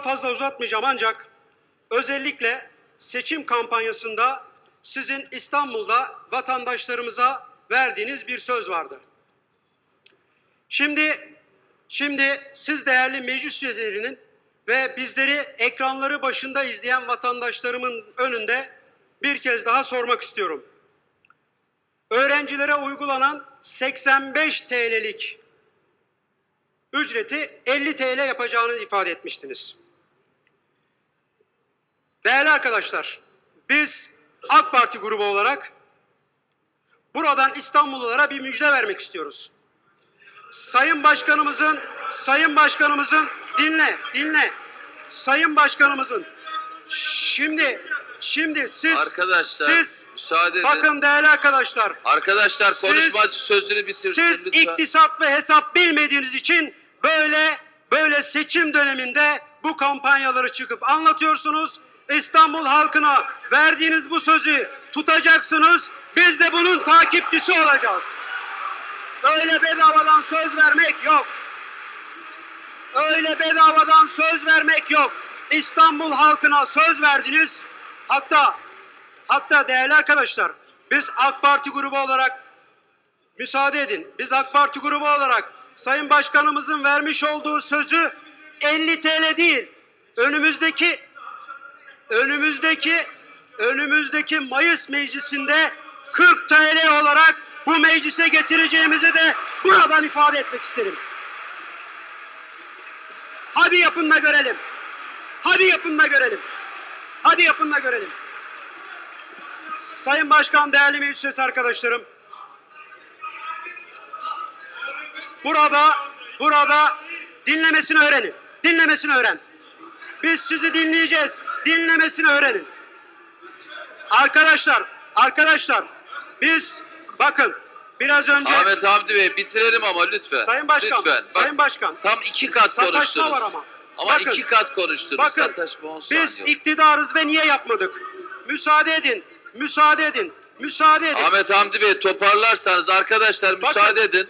fazla uzatmayacağım ancak özellikle seçim kampanyasında sizin İstanbul'da vatandaşlarımıza verdiğiniz bir söz vardı. Şimdi şimdi siz değerli meclis üyelerinin ve bizleri ekranları başında izleyen vatandaşlarımın önünde bir kez daha sormak istiyorum. Öğrencilere uygulanan 85 TL'lik ücreti 50 TL yapacağını ifade etmiştiniz. Değerli arkadaşlar, biz AK Parti grubu olarak buradan İstanbullulara bir müjde vermek istiyoruz. Sayın Başkanımızın, Sayın Başkanımızın dinle, dinle. Sayın Başkanımızın şimdi şimdi siz Arkadaşlar siz müsaade edin. bakın değerli arkadaşlar Arkadaşlar siz- konuşmacı sözünü bitirsin siz lütfen. iktisat ve hesap bilmediğiniz için böyle böyle seçim döneminde bu kampanyaları çıkıp anlatıyorsunuz. İstanbul halkına verdiğiniz bu sözü tutacaksınız. Biz de bunun takipçisi olacağız. Öyle bedavadan söz vermek yok. Öyle bedavadan söz vermek yok. İstanbul halkına söz verdiniz. Hatta hatta değerli arkadaşlar biz AK Parti grubu olarak Müsaade edin. Biz AK Parti grubu olarak Sayın Başkanımızın vermiş olduğu sözü 50 TL değil. Önümüzdeki önümüzdeki önümüzdeki Mayıs meclisinde 40 TL olarak bu meclise getireceğimizi de buradan ifade etmek isterim. Hadi yapın da görelim. Hadi yapın da görelim. Hadi yapın da görelim. Sayın Başkan, değerli meclis üyesi arkadaşlarım, Burada, burada dinlemesini öğrenin. Dinlemesini öğren. Biz sizi dinleyeceğiz. Dinlemesini öğrenin. Arkadaşlar, arkadaşlar biz bakın biraz önce Ahmet Hamdi Bey bitirelim ama lütfen. Sayın Başkan, Lütfen. Bak, Sayın Başkan. Tam iki kat Sataşma konuştunuz. var ama. Ama Bakın, iki kat konuştunuz. Bakın Sataşma biz saniye. iktidarız ve niye yapmadık? Müsaade edin. Müsaade edin. Müsaade edin. Ahmet Hamdi Bey toparlarsanız arkadaşlar müsaade edin.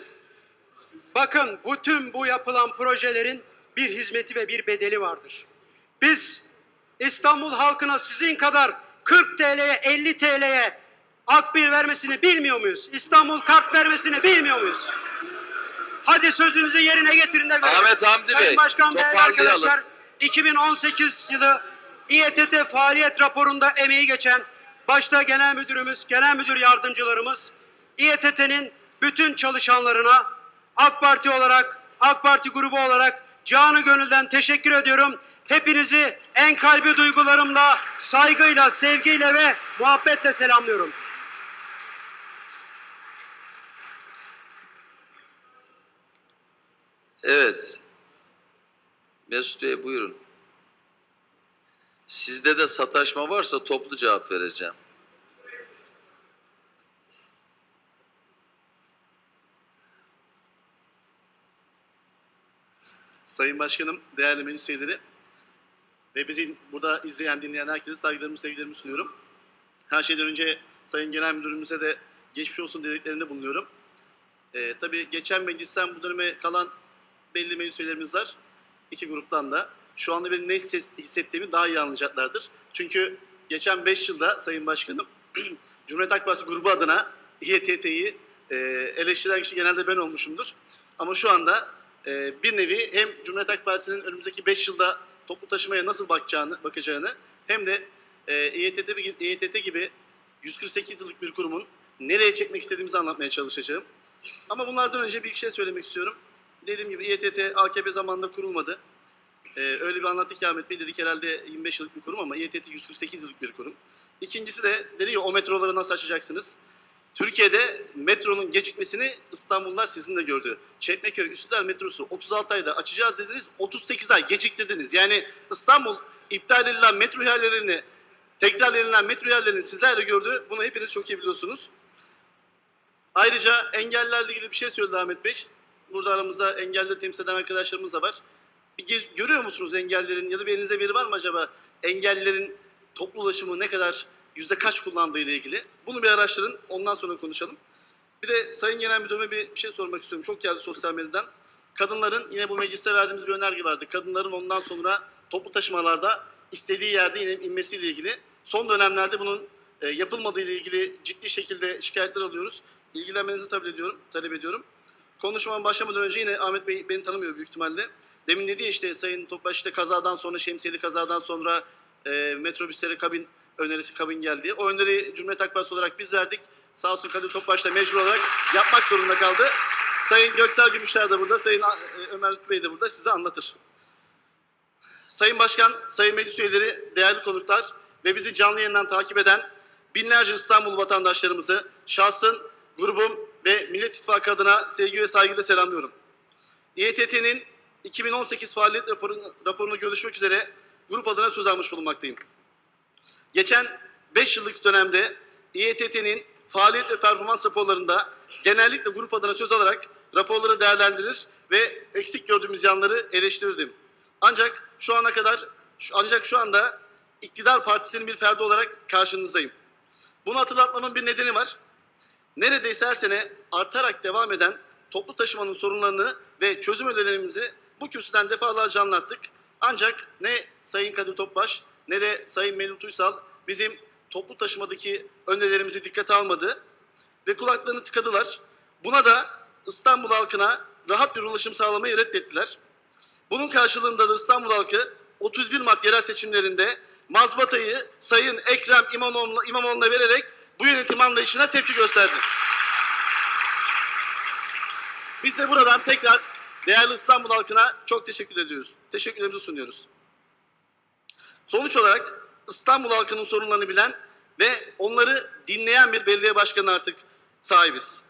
Bakın bütün bu yapılan projelerin bir hizmeti ve bir bedeli vardır. Biz İstanbul halkına sizin kadar 40 TL'ye 50 TL'ye akbil vermesini bilmiyor muyuz? İstanbul kart vermesini bilmiyor muyuz? Hadi sözünüzü yerine getirin de. Ahmet Hamdi Sayın Bey, Başkan değerli arkadaşlar 2018 yılı İETT faaliyet raporunda emeği geçen başta genel müdürümüz, genel müdür yardımcılarımız İETT'nin bütün çalışanlarına AK Parti olarak, AK Parti grubu olarak canı gönülden teşekkür ediyorum. Hepinizi en kalbi duygularımla, saygıyla, sevgiyle ve muhabbetle selamlıyorum. Evet. Mesut Bey buyurun. Sizde de sataşma varsa toplu cevap vereceğim. Sayın Başkanım, değerli meclis üyeleri ve bizi burada izleyen, dinleyen herkese saygılarımı, sevgilerimi sunuyorum. Her şeyden önce Sayın Genel Müdürümüze de geçmiş olsun dileklerinde bulunuyorum. Ee, tabii geçen meclisten bu döneme kalan belli meclis üyelerimiz var. İki gruptan da. Şu anda benim ne hisset- hissettiğimi daha iyi anlayacaklardır. Çünkü geçen 5 yılda Sayın Başkanım Cumhuriyet Halk Partisi grubu adına İETT'yi e, eleştiren kişi genelde ben olmuşumdur. Ama şu anda e, bir nevi hem Cumhuriyet Halk Partisi'nin önümüzdeki 5 yılda toplu taşımaya nasıl bakacağını, bakacağını hem de e, İETT, gibi- İETT gibi 148 yıllık bir kurumun nereye çekmek istediğimizi anlatmaya çalışacağım. Ama bunlardan önce bir şey söylemek istiyorum. Dediğim gibi İETT AKP zamanında kurulmadı. Ee, öyle bir anlattık ki Ahmet Bey dedik herhalde 25 yıllık bir kurum ama İETT 148 yıllık bir kurum. İkincisi de dedi ya o metroları nasıl açacaksınız? Türkiye'de metronun gecikmesini İstanbullular sizin de gördü. Çekmeköy Üsküdar metrosu 36 ayda açacağız dediniz, 38 ay geciktirdiniz. Yani İstanbul iptal edilen metro ihalelerini, tekrar edilen metro ihalelerini sizler de gördü. Bunu hepiniz çok iyi biliyorsunuz. Ayrıca engellerle ilgili bir şey söyledi Ahmet Bey. Burada aramızda engelli temsil eden arkadaşlarımız da var. Bir görüyor musunuz engellerin ya da bir elinizde veri var mı acaba engellilerin toplu ulaşımı ne kadar yüzde kaç kullandığı ile ilgili? Bunu bir araştırın ondan sonra konuşalım. Bir de Sayın Genel Müdürüme bir, şey sormak istiyorum. Çok geldi sosyal medyadan. Kadınların yine bu mecliste verdiğimiz bir önerge vardı. Kadınların ondan sonra toplu taşımalarda istediği yerde in- inmesiyle ilgili son dönemlerde bunun e, yapılmadığı ile ilgili ciddi şekilde şikayetler alıyoruz. İlgilenmenizi talep ediyorum. Talep ediyorum. Konuşmama başlamadan önce yine Ahmet Bey beni tanımıyor büyük ihtimalle. Demin dedi ya işte Sayın Topbaş işte kazadan sonra şemsiyeli kazadan sonra e, metrobüslere kabin önerisi kabin geldi. O öneri Cumhuriyet Halk Partisi olarak biz verdik. Sağ olsun Kadir Topbaş da mecbur olarak yapmak zorunda kaldı. Sayın Göksel Gümüşler de burada, Sayın e, Ömer Lütfü Bey de burada size anlatır. Sayın Başkan, Sayın Meclis Üyeleri, değerli konuklar ve bizi canlı yayından takip eden binlerce İstanbul vatandaşlarımızı şahsın, grubum ve Millet İttifakı adına sevgi ve saygıyla selamlıyorum. İETT'nin 2018 faaliyet raporunu, raporunu görüşmek üzere grup adına söz almış bulunmaktayım. Geçen 5 yıllık dönemde İETT'nin faaliyet ve performans raporlarında genellikle grup adına söz alarak raporları değerlendirir ve eksik gördüğümüz yanları eleştirirdim. Ancak şu ana kadar ancak şu anda iktidar partisinin bir ferdi olarak karşınızdayım. Bunu hatırlatmamın bir nedeni var. Neredeyse her sene artarak devam eden toplu taşımanın sorunlarını ve çözüm önerilerimizi bu kürsüden defalarca anlattık. Ancak ne Sayın Kadir Topbaş ne de Sayın Melih Uysal bizim toplu taşımadaki önerilerimizi dikkate almadı ve kulaklarını tıkadılar. Buna da İstanbul halkına rahat bir ulaşım sağlamayı reddettiler. Bunun karşılığında da İstanbul halkı 31 Mart yerel seçimlerinde mazbatayı Sayın Ekrem İmamoğlu'na, İmamoğlu'na vererek bu yönetim anlayışına tepki gösterdi. Biz de buradan tekrar değerli İstanbul halkına çok teşekkür ediyoruz. Teşekkürlerimizi sunuyoruz. Sonuç olarak İstanbul halkının sorunlarını bilen ve onları dinleyen bir belediye başkanı artık sahibiz.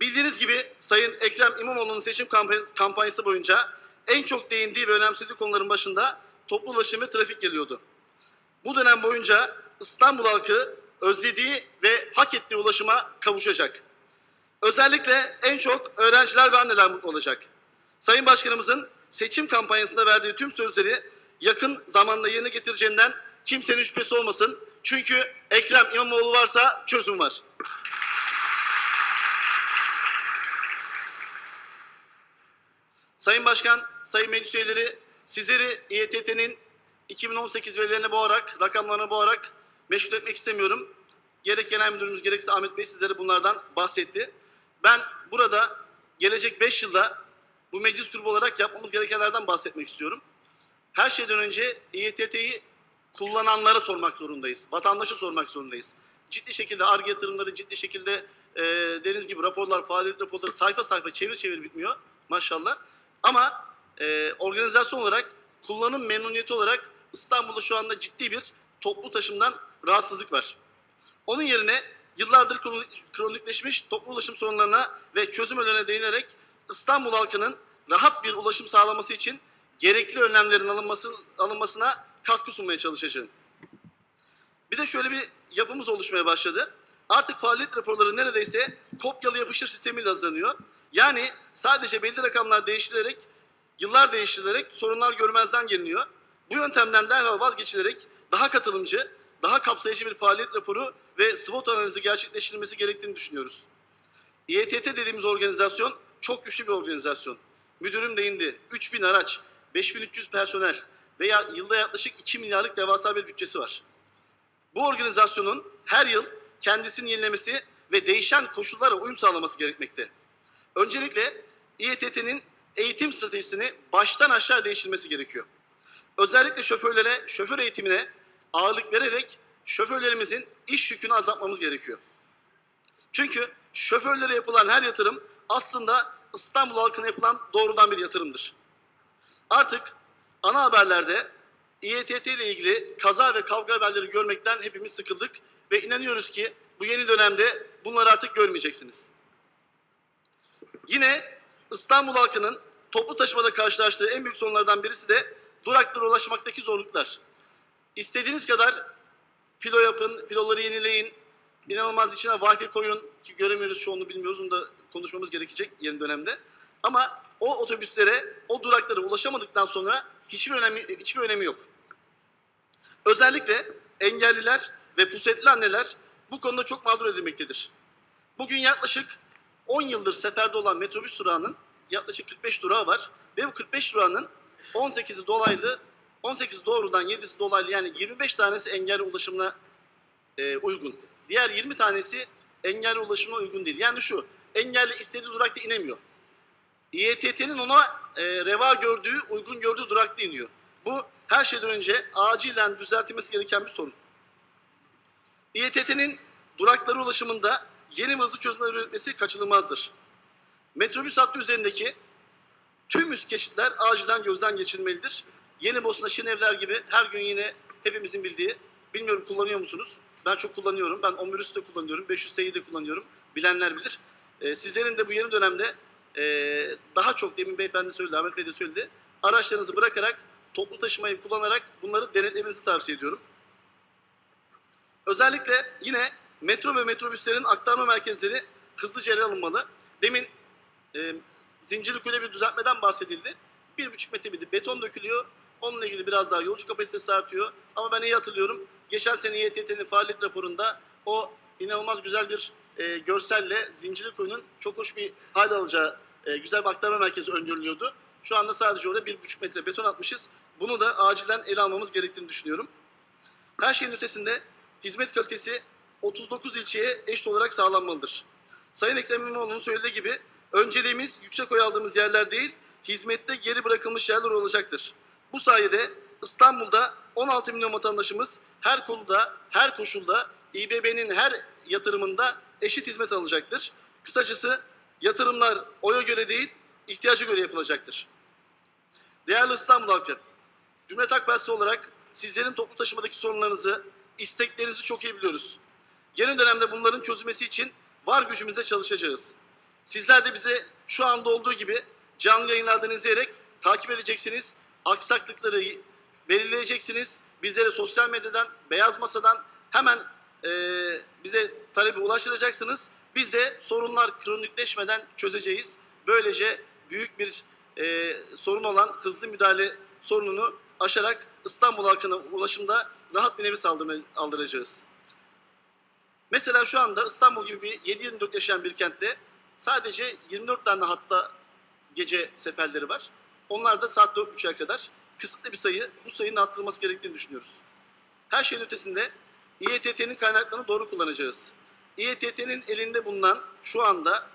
Bildiğiniz gibi Sayın Ekrem İmamoğlu'nun seçim kampanya- kampanyası boyunca en çok değindiği ve önemsediği konuların başında toplu ulaşım ve trafik geliyordu. Bu dönem boyunca İstanbul halkı özlediği ve hak ettiği ulaşıma kavuşacak. Özellikle en çok öğrenciler ve anneler mutlu olacak. Sayın Başkanımızın seçim kampanyasında verdiği tüm sözleri yakın zamanda yerine getireceğinden kimsenin şüphesi olmasın. Çünkü Ekrem İmamoğlu varsa çözüm var. Sayın Başkan, Sayın Meclis Üyeleri, sizleri İETT'nin 2018 verilerine boğarak, rakamlarına boğarak meşgul etmek istemiyorum. Gerek Genel Müdürümüz gerekse Ahmet Bey sizlere bunlardan bahsetti. Ben burada gelecek 5 yılda bu meclis grubu olarak yapmamız gerekenlerden bahsetmek istiyorum. Her şeyden önce İETT'yi kullananlara sormak zorundayız. Vatandaşa sormak zorundayız. Ciddi şekilde ARGE yatırımları, ciddi şekilde e, deniz gibi raporlar, faaliyet raporları sayfa sayfa çevir çevir bitmiyor maşallah. Ama e, organizasyon olarak, kullanım memnuniyeti olarak İstanbul'da şu anda ciddi bir toplu taşımdan rahatsızlık var. Onun yerine yıllardır kronik- kronikleşmiş toplu ulaşım sorunlarına ve çözüm önerilerine değinerek İstanbul halkının rahat bir ulaşım sağlaması için gerekli önlemlerin alınması, alınmasına katkı sunmaya çalışacağım. Bir de şöyle bir yapımız oluşmaya başladı. Artık faaliyet raporları neredeyse kopyalı yapıştır sistemiyle hazırlanıyor. Yani sadece belli rakamlar değiştirilerek, yıllar değiştirilerek sorunlar görmezden geliniyor. Bu yöntemden derhal vazgeçilerek daha katılımcı, daha kapsayıcı bir faaliyet raporu ve SWOT analizi gerçekleştirilmesi gerektiğini düşünüyoruz. İETT dediğimiz organizasyon çok güçlü bir organizasyon. Müdürüm değindi. 3000 araç, 5300 personel veya yılda yaklaşık 2 milyarlık devasa bir bütçesi var. Bu organizasyonun her yıl kendisini yenilemesi ve değişen koşullara uyum sağlaması gerekmekte. Öncelikle İETT'nin eğitim stratejisini baştan aşağı değiştirmesi gerekiyor. Özellikle şoförlere, şoför eğitimine ağırlık vererek şoförlerimizin iş yükünü azaltmamız gerekiyor. Çünkü şoförlere yapılan her yatırım aslında İstanbul halkına yapılan doğrudan bir yatırımdır. Artık ana haberlerde İETT ile ilgili kaza ve kavga haberleri görmekten hepimiz sıkıldık ve inanıyoruz ki bu yeni dönemde bunları artık görmeyeceksiniz. Yine İstanbul halkının toplu taşımada karşılaştığı en büyük sorunlardan birisi de duraklara ulaşmaktaki zorluklar. İstediğiniz kadar filo yapın, filoları yenileyin, inanılmaz içine wi koyun ki göremiyoruz çoğunu bilmiyoruz onu da konuşmamız gerekecek yeni dönemde. Ama o otobüslere, o duraklara ulaşamadıktan sonra hiçbir önemi, hiçbir önemi yok. Özellikle engelliler ve pusetli anneler bu konuda çok mağdur edilmektedir. Bugün yaklaşık 10 yıldır seferde olan metrobüs durağının yaklaşık 45 durağı var ve bu 45 durağının 18'i dolaylı 18 doğrudan 7'si dolaylı yani 25 tanesi engelli ulaşımına e, uygun. Diğer 20 tanesi engelli ulaşımına uygun değil. Yani şu engelli istediği durakta inemiyor. İETT'nin ona e, reva gördüğü, uygun gördüğü durakta iniyor. Bu her şeyden önce acilen düzeltilmesi gereken bir sorun. İETT'nin durakları ulaşımında yeni hızlı çözümler üretmesi kaçınılmazdır. Metrobüs hattı üzerindeki tüm üst geçitler acilen gözden geçirilmelidir. Yeni Bosna Şinevler gibi her gün yine hepimizin bildiği, bilmiyorum kullanıyor musunuz? Ben çok kullanıyorum. Ben Omnibus de kullanıyorum, 500 T'yi de kullanıyorum. Bilenler bilir. Ee, sizlerin de bu yeni dönemde ee, daha çok demin beyefendi söyledi, Ahmet Bey de söyledi. Araçlarınızı bırakarak, toplu taşımayı kullanarak bunları denetlemenizi tavsiye ediyorum. Özellikle yine metro ve metrobüslerin aktarma merkezleri hızlıca ele alınmalı. Demin e, Zincirlikuyu'da bir düzeltmeden bahsedildi. 1,5 metre bir beton dökülüyor. Onunla ilgili biraz daha yolcu kapasitesi artıyor. Ama ben iyi hatırlıyorum. Geçen sene İETT'nin faaliyet raporunda o inanılmaz güzel bir e, görselle Zincirlikuyu'nun çok hoş bir hal alacağı e, güzel bir aktarma merkezi öngörülüyordu. Şu anda sadece orada 1,5 metre beton atmışız. Bunu da acilen ele almamız gerektiğini düşünüyorum. Her şeyin ötesinde hizmet kalitesi 39 ilçeye eşit olarak sağlanmalıdır. Sayın Ekrem İmamoğlu'nun söylediği gibi önceliğimiz yüksek oy aldığımız yerler değil, hizmette geri bırakılmış yerler olacaktır. Bu sayede İstanbul'da 16 milyon vatandaşımız her konuda, her koşulda İBB'nin her yatırımında eşit hizmet alacaktır. Kısacası yatırımlar oya göre değil, ihtiyaca göre yapılacaktır. Değerli İstanbul halkı, Cumhuriyet Halk Partisi olarak sizlerin toplu taşımadaki sorunlarınızı, isteklerinizi çok iyi biliyoruz. Yeni dönemde bunların çözülmesi için var gücümüzle çalışacağız. Sizler de bize şu anda olduğu gibi canlı yayınlardan izleyerek takip edeceksiniz. Aksaklıkları belirleyeceksiniz. Bizlere sosyal medyadan, beyaz masadan hemen eee, bize talebi ulaştıracaksınız. Biz de sorunlar kronikleşmeden çözeceğiz. Böylece büyük bir eee, sorun olan hızlı müdahale sorununu aşarak İstanbul halkına ulaşımda rahat bir nefes aldıracağız. Mesela şu anda İstanbul gibi bir 7-24 yaşayan bir kentte sadece 24 tane hatta gece seferleri var. Onlar da saat 4.30'a kadar kısıtlı bir sayı. Bu sayının arttırılması gerektiğini düşünüyoruz. Her şeyin ötesinde İETT'nin kaynaklarını doğru kullanacağız. İETT'nin elinde bulunan şu anda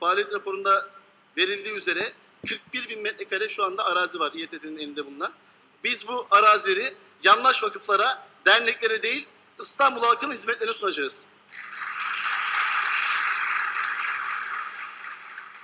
faaliyet raporunda verildiği üzere 41 bin metrekare şu anda arazi var İETT'nin elinde bulunan. Biz bu arazileri yandaş vakıflara, derneklere değil İstanbul halkının hizmetlerine sunacağız.